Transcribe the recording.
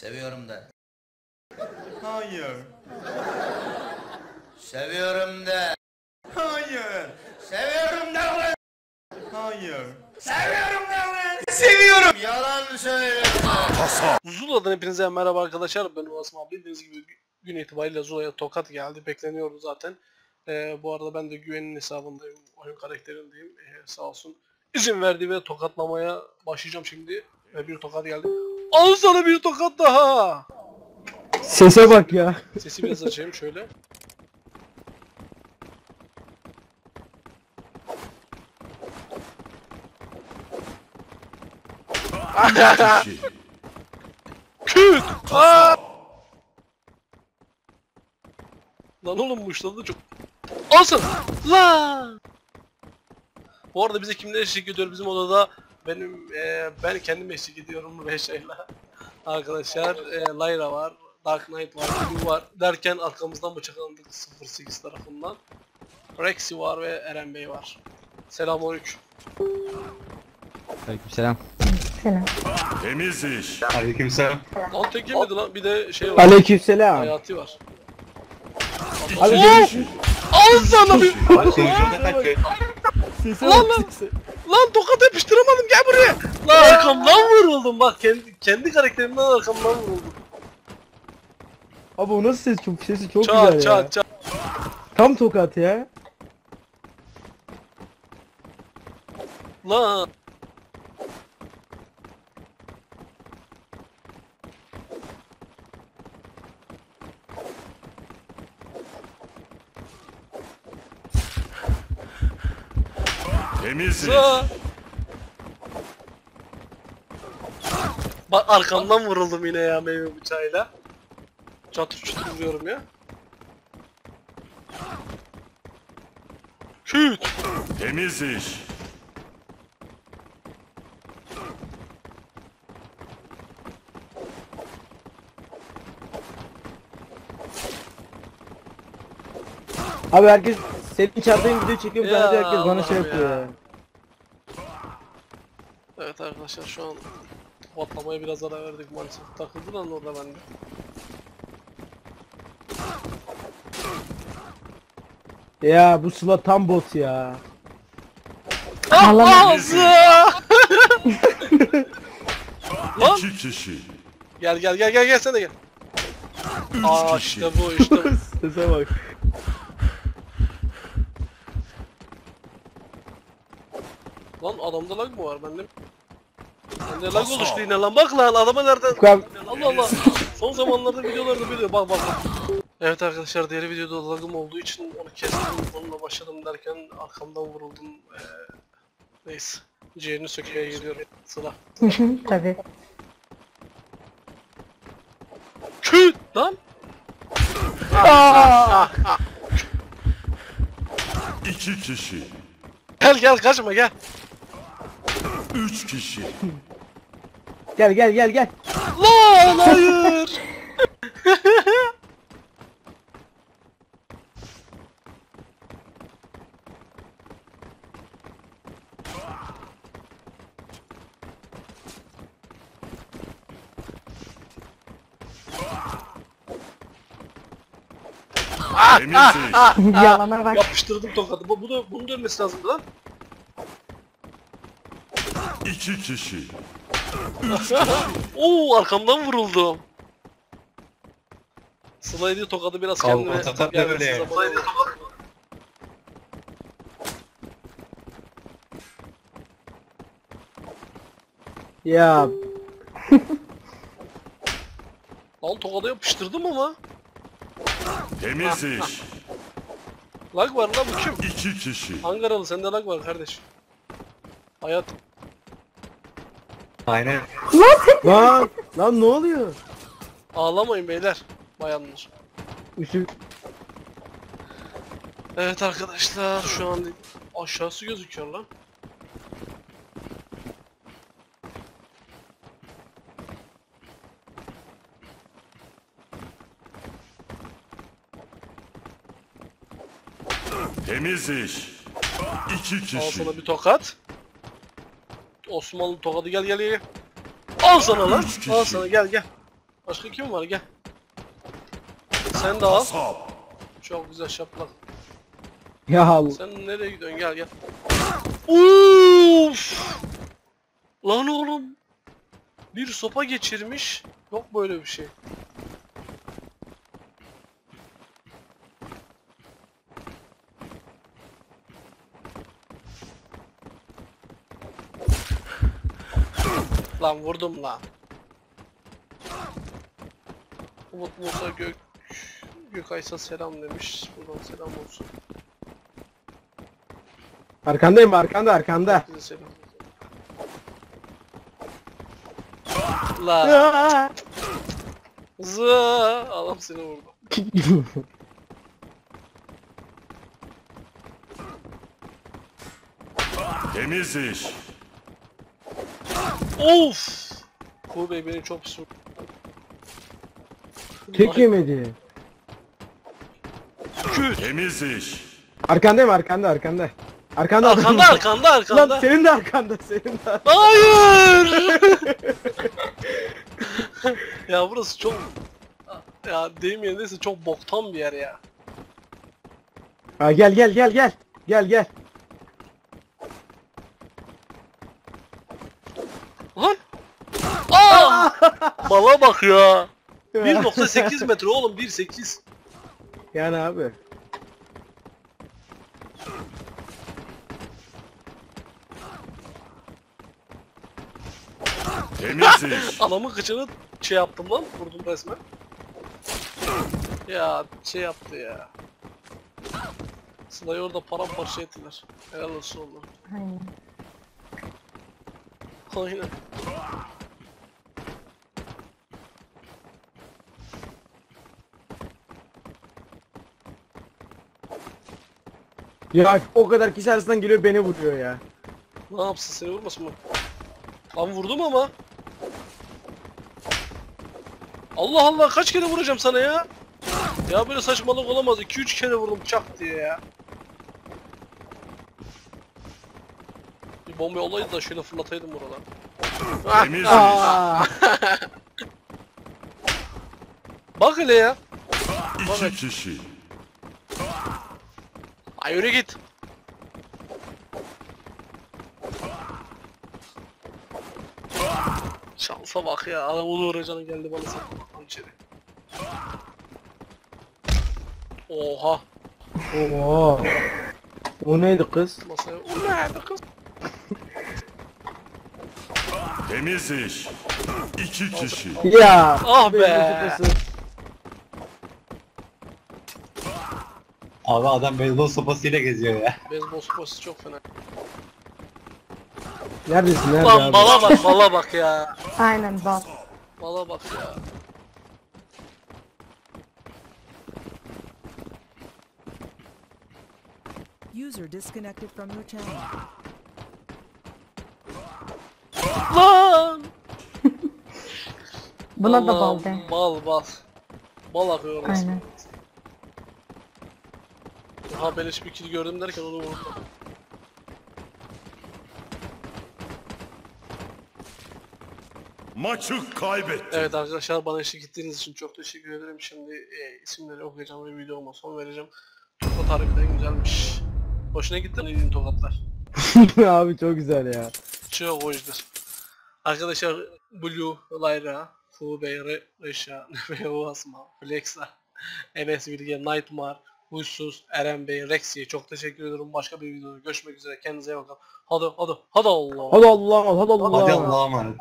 Seviyorum de. Hayır. Seviyorum de. Hayır. Seviyorum de ulan. Hayır. Seviyorum de ulan. Seviyorum. Yalan söylüyorsun. Zula'dan hepinize merhaba arkadaşlar. Ben Uğaz abi. Bildiğiniz gibi gü- gün itibariyle Zula'ya tokat geldi. Bekleniyordu zaten. Ee, bu arada ben de güvenin hesabındayım. Oyun karakterindeyim. Ee, sağ olsun. izin verdi ve tokatlamaya başlayacağım şimdi. Ve bir tokat geldi. Al sana bir tokat daha. Sese bak ya. Sesi biraz açayım şöyle. Küt! Aa! Lan oğlum bu işladı çok. Alsın! Lan! Bu arada bize kimler eşlik ediyor bizim odada? Benim eee ben kendim eşlik ediyorum Reşa'yla. Arkadaşlar eee Lyra var, Dark Knight var, Blue var derken arkamızdan bıçaklandık 08 tarafından. Rexy var ve Eren Bey var. Selamünaleyküm. Aleykümselam. Temiz iş. Lan tek yemedi lan bir de şey var. Aleykümselam. Hayati var. Aleykümselam. Al sana bir... Lan lan. Lan tokat yapıştıramadım arkamdan vuruldum bak kendi kendi karakterimden arkamdan vuruldum. Abi o nasıl ses çok sesi çok Çat güzel çat ya. çat. Tam tokat ya. Lan. Temiz iş. Sa. Bak arkamdan vuruldum yine ya meyve bıçağıyla. Çatır çutur vuruyorum ya. Küt. Temiz iş. Abi herkes senin çarptığın video çekiyor Ya sadece herkes bana şey yapıyor ya. ya. Evet arkadaşlar şu an patlamaya biraz ara verdik maalesef. Takıldı lan orada bende. Ya bu Sıla tam bot ya. Ağzı! Lan! İki kişi. Gel gel gel gel gel sen de gel. Aa kişi. işte bu işte bu. Sese bak. Lan adamda lag mı var bende? Bende lag oluştu yine lan bak lan adama nereden? Furkan Allah Allah. Son zamanlarda videolarda biliyor bak bak bak. Evet arkadaşlar diğer videoda lagım olduğu için onu kestim onunla başladım derken arkamdan vuruldum. Ee, neyse. Ciğerini sökmeye gidiyorum. Sıla. Tabii. Küt lan! İki kişi. Gel gel kaçma gel. Üç kişi. Gel gel gel gel. Lan hayır. Temiz iş. Yalana bak. Yapıştırdım tokadı. Bu, bu da bunu dönmesi lazım lan. İki kişi. Oo arkamdan vuruldum. Diye tokadı biraz kendime gelmesi zamanı oldu. Ya Lan tokadı yapıştırdım ama. Temiz iş. Lag var lan bu kim? İki kişi. Ankaralı sende lag var kardeş. Hayat. Lan lan ne oluyor? Ağlamayın beyler. Bayanlar. Üşü Evet arkadaşlar şu an aşağısı gözüküyor lan. Temiz iş. İki Al kişi. sana bir tokat. Osmanlı tokadı gel gel gel. Al sana lan. Al sana gel gel. Başka kim var gel. Sen de al. Çok güzel şaplak. Ya Allah. Sen nereye gidiyorsun gel gel. Uf! Lan oğlum. Bir sopa geçirmiş. Yok böyle bir şey. Lan vurdum lan. Umut Musa Gök Gökaysa selam demiş. Buradan selam olsun. Arkandayım arkanda arkanda. Bize selam. La zı adam seni vurdu. Temiz iş. Of! Kuğu Bey beni çok vurdu. Tek yemedi. Küt! Temiz iş. Arkandayım arkanda arkanda. Arkanda adam Arkanda var. arkanda arkanda. Lan senin de arkanda senin de. Hayır! ya burası çok... Ya deyim yerindeyse çok boktan bir yer ya. Ha, gel gel gel gel. Gel gel. Lan! Aa! Bala bak ya. 1.8 metre oğlum 1.8. Yani abi. Temiz iş. Adamın kıçını şey yaptım lan, vurdum resmen. Ya şey yaptı ya. Sıla'yı orada paramparça ettiler. Helal olsun oğlum. Aynen. Aynen. Ya o kadar kişi arasından geliyor beni vuruyor ya. Ne yapsın seni vurmasın mı? Lan vurdum ama. Allah Allah kaç kere vuracağım sana ya? Ya böyle saçmalık olamaz. 2-3 kere vurdum çak diye ya. Bir bomba olaydı da şöyle fırlataydım buradan. Temiz iş. Aa. Bak hele ya. İki kişi. Ay yürü git. Şansa bak ya. Adam onu vuracağını geldi bana. Lan içeri. Oha. Oo. O neydi kız? Masaya. O nerede kız? Temiz iş. İki kişi. Ya. Ah be. benim kafası. Abi adam beyzbol sopasıyla geziyor ya. Beyzbol sopası çok fena. Neredesin nerede Lan abi? bala bak bala bak ya. Aynen bal. Bala bak ya. User disconnected from your channel. Lan. Buna da bal Allah'ım, de. Bal bal. Bal akıyor orası. Aynen. Ha beleş bir kill gördüm derken onu vurdum. Maçı kaybetti. Evet arkadaşlar bana eşlik ettiğiniz için çok teşekkür ederim. Şimdi e, isimleri okuyacağım ve videoma son vereceğim. Tokat harbiden güzelmiş. Hoşuna gitti mi dediğin tokatlar? abi çok güzel ya. Çok hoşdur. Arkadaşlar Blue, Lyra, Fu Bey, Re Reşa, Nefeo Asma, Flexa, Enes Bilge, Nightmare, Huysuz, Eren Bey, Rexi'ye çok teşekkür ediyorum. Başka bir videoda görüşmek üzere. Kendinize iyi bakın. Hadi hadi hadi Allah. Hadi Allah hadi Allah. Hadi Allah'a emanet.